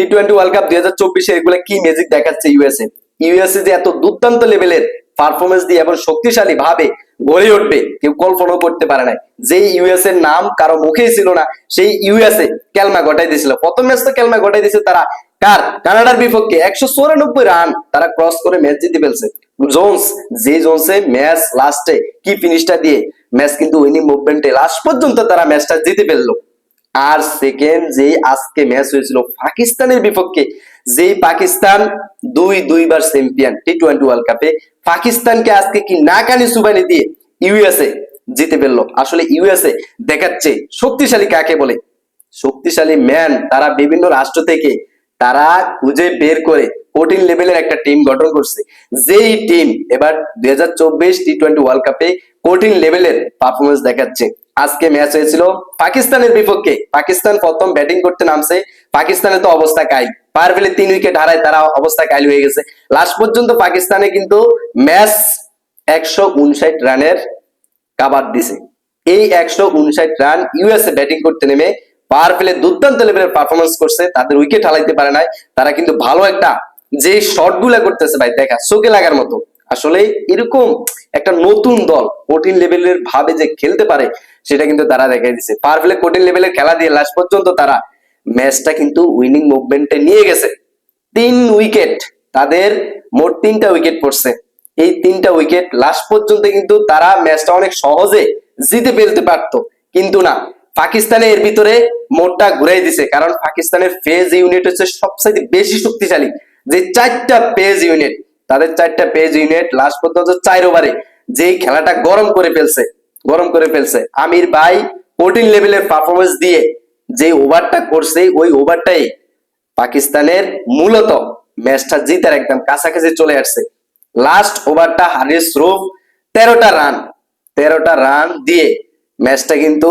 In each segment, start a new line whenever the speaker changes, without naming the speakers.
T twenty world cup দুই হাজার চব্বিশে এগুলো কি ম্যাজিক দেখাচ্ছে ইউএসএ ইউএসএ যে এত দুর্দান্ত লেভেলের পারফরমেন্স দিয়ে এবং শক্তিশালী ভাবে গড়ে উঠবে, কেউ কল্পনাও করতে পারে নাই। যে ইউএস এর নাম কারও মুখেই ছিল না, সেই ইউএসএ কেলমা ঘটাই দিয়েছিল। প্রথম ম্যাচ তো কেলমা ঘটাই দিয়েছে তারা কার? কানাডার বিপক্ষে একশো চৌরানব্বই রান তারা ক্রস করে ম্যাচ জিতে ফেলছে। জোন্স যে জোন্সে ম্যাচ লাস্টে কি ফিনিশটা দিয়ে ম্যাচ কিন্তু উইনিং মুভমেন্টে লাস্ট পর্যন্ত তারা ম্যাচটা জিতে ফেলল। আর সেকেন্ড যে আজকে ম্যাচ হয়েছিল পাকিস্তানের বিপক্ষে, যেই পাকিস্তান দুই দুইবার চ্যাম্পিয়ন টি টোয়েন্টি ওয়ার্ল্ড কাপে পাকিস্তানকে আজকে কি না কানি সুবানি দিয়ে ইউএসএ জিতে ফেলল। আসলে ইউএসএ দেখাচ্ছে শক্তিশালী কাকে বলে? শক্তিশালী ম্যান তারা বিভিন্ন রাষ্ট্র থেকে, তারা খুঁজে বের করে কঠিন লেভেলের একটা টিম গঠন করছে। যেই টিম এবার দুই হাজার চব্বিশ টি টোয়েন্টি ওয়ার্ল্ড কাপে কঠিন লেভেলের পারফরমেন্স দেখাচ্ছে। আজকে ম্যাচ হয়েছিল পাকিস্তানের বিপক্ষে। পাকিস্তান প্রথম ব্যাটিং করতে নামছে। পাকিস্তানের তো অবস্থা কাই পার ফেলে তিন উইকেট হারায় তারা অবস্থা কাইল হয়ে গেছে। লাস্ট পর্যন্ত পাকিস্তানে কিন্তু ম্যাচ একশো উনষাট রানের কাবার দিছে। এই একশো উনষাট রান ইউএসএ ব্যাটিং করতে নেমে পাওয়ার প্লে দুর্দান্ত লেভেলের পারফরমেন্স করছে। তাদের উইকেট হালাইতে পারে নাই। তারা কিন্তু ভালো একটা যে শটগুলা করতেছে ভাই, দেখা, চোখে লাগার মতো। আসলে এরকম একটা নতুন দল কঠিন লেভেলের ভাবে যে খেলতে পারে সেটা কিন্তু তারা দেখাই দিচ্ছে পাওয়ার প্লে কঠিন লেভেলের খেলা দিয়ে লাস্ট পর্যন্ত তারা ম্যাচটা কিন্তু উইনিং মুভমেন্টে নিয়ে গেছে। তিন উইকেট তাদের মোট তিনটা উইকেট পড়ছে। এই তিনটা উইকেট লাস্ট পর্যন্ত কিন্তু তারা ম্যাচটা অনেক সহজে জিতে ফেলতে পারতো। কিন্তু না, পাকিস্তানে এর ভিতরে মোটটা ঘুরাই দিছে। কারণ পাকিস্তানের ফেজ ইউনিট হচ্ছে সবচেয়ে বেশি শক্তিশালী। যে চারটা পেজ ইউনিট তাদের চারটা পেজ ইউনিট লাস্ট পর্যন্ত চার ওভারে যেই খেলাটা গরম করে ফেলছে। গরম করে ফেলছে। আমির ভাই কঠিন লেভেলের পারফরমেন্স দিয়ে যে ওভারটা করছে, ওই ওভারটাই পাকিস্তানের মূলত ম্যাচটা জিতার একদম কাছাকাছি চলে আসছে। লাস্ট ওভারটা হারিস রুফ তেরোটা রান তেরোটা রান দিয়ে ম্যাচটা কিন্তু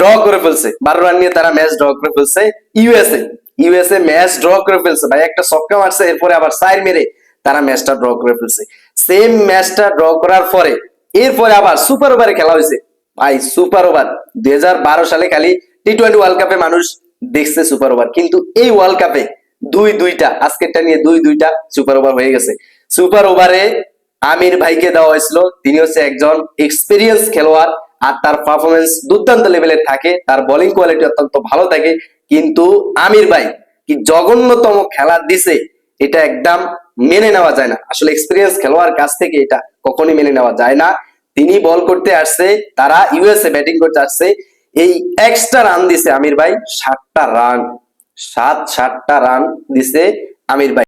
ড্র করে ফেলছে। বারো রান নিয়ে তারা ম্যাচ ড্র করে ফেলছে ইউএসএ ইউএসএ ম্যাচ ড্র করে ফেলছে। ভাই, একটা ছক্কা মারছে, এরপরে আবার সাইড মেরে তারা ম্যাচটা ড্র করে ফেলছে। সেম ম্যাচটা ড্র করার পরে এরপরে আবার সুপার ওভারে খেলা হয়েছে। ভাই, সুপার ওভার। দুই হাজার বারো সালে খালি টি টোয়েন্টি ওয়ার্ল্ড কাপে মানুষ দেখছে সুপার ওভার। কিন্তু এই ওয়ার্ল্ড কাপে দুই দুইটা, আজকেরটা নিয়ে দুই দুইটা সুপার ওভার হয়ে গেছে। সুপার ওভারে আমির ভাইকে দেওয়া হয়েছিল। তিনি হচ্ছে একজন এক্সপিরিয়েন্স খেলোয়াড় আর তার পারফরমেন্স দুর্দান্ত লেভেলের থাকে। তার বোলিং কোয়ালিটি অত্যন্ত ভালো থাকে। কিন্তু আমির ভাই কি জঘন্যতম খেলা দিছে, এটা একদম মেনে নেওয়া যায় না। আসলে এক্সপিরিয়েন্স খেলোয়াড় কাছ থেকে এটা কখনই মেনে নেওয়া যায় না। তিনি বল করতে আসছে, তারা ইউএসএ ব্যাটিং করতে আসছে। এই এক্সট্রা রান দিছে আমির ভাই, সাতটা রান সাত সাতটা রান দিছে আমির ভাই।